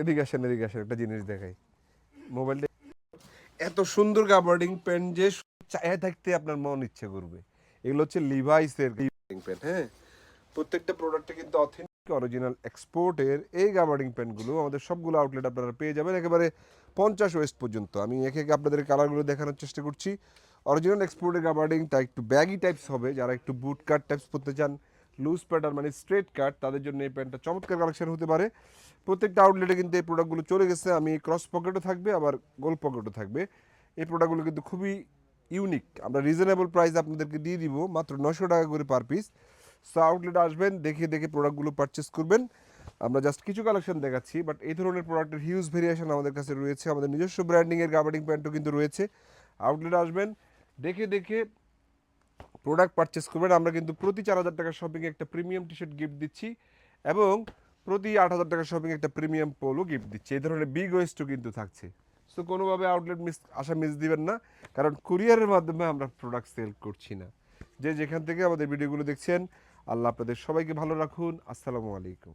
এদিকে আসেন এদিকে আসেন, একটা জিনিস দেখাই। মোবাইলটা এত সুন্দর কাবার্ডিং পেন যে চায় থাকতে আপনার মন ইচ্ছে করবে। এগুলো হচ্ছে লিভাইসের কাবার্ডিং পেন হ্যাঁ? প্রত্যেকটা প্রোডাক্টে কিন্তু অথেন্টিক অরিজিনাল এক্সপোর্টের এই কাবার্ডিং পেনগুলো আমাদের সবগুলো আউটলেট আপনারা পেয়ে যাবেন, একেবারে পঞ্চাশ ওয়েস্ট পর্যন্ত। আমি একে একে আপনাদের কালারগুলো দেখানোর চেষ্টা করছি। অরিজিনাল এক্সপোর্টের কাবার্ডিং তা একটু ব্যাগি টাইপস হবে, যারা একটু বুট কাট টাইপস পরতে চান লুজ প্যাটার্ন মানে স্ট্রেট কাট তাদের জন্য এই প্যান্টটা চমৎকার কালেকশন হতে পারে। প্রত্যেকটা আউটলেটে কিন্তু এই প্রোডাক্টগুলো চলে গেছে। আমি ক্রস পকেটও থাকবে, আবার গোল পকেটও থাকবে। এই প্রোডাক্টগুলো কিন্তু খুবই ইউনিক আমরা রিজনেবল প্রাইস আপনাদেরকে দিয়ে দিব, মাত্র নশো টাকা করে পার পিস সো আউটলেটে আসবেন, দেখে দেখে প্রোডাক্টগুলো পারচেস করবেন। আমরা জাস্ট কিছু কালেকশন দেখাচ্ছি বাট এই ধরনের প্রোডাক্টের হিউজ ভেরিয়েশন আমাদের কাছে রয়েছে। আমাদের নিজস্ব ব্র্যান্ডিংয়ের গাবার্ডিং প্যান্টও কিন্তু রয়েছে। আউটলেট আসবেন, দেখে দেখে প্রোডাক্ট পারচেস করবেন। আমরা কিন্তু প্রতি চার হাজার টাকার শপিংয়ে একটা প্রিমিয়াম টি শার্ট গিফট দিচ্ছি এবং প্রতি আট হাজার টাকার শপিং একটা প্রিমিয়াম পোলও গিফট দিচ্ছি। এই ধরনের বিগ ওয়েস্টও কিন্তু থাকছে। সো কোনোভাবে আউটলেট মিস আশা মিস দিবেন না। কারণ কুরিয়ারের মাধ্যমে আমরা প্রোডাক্ট সেল করছি না। যে যেখান থেকে আমাদের ভিডিওগুলো দেখছেন, আল্লাহ আপনাদের সবাইকে ভালো রাখুন। আসসালামু আলাইকুম।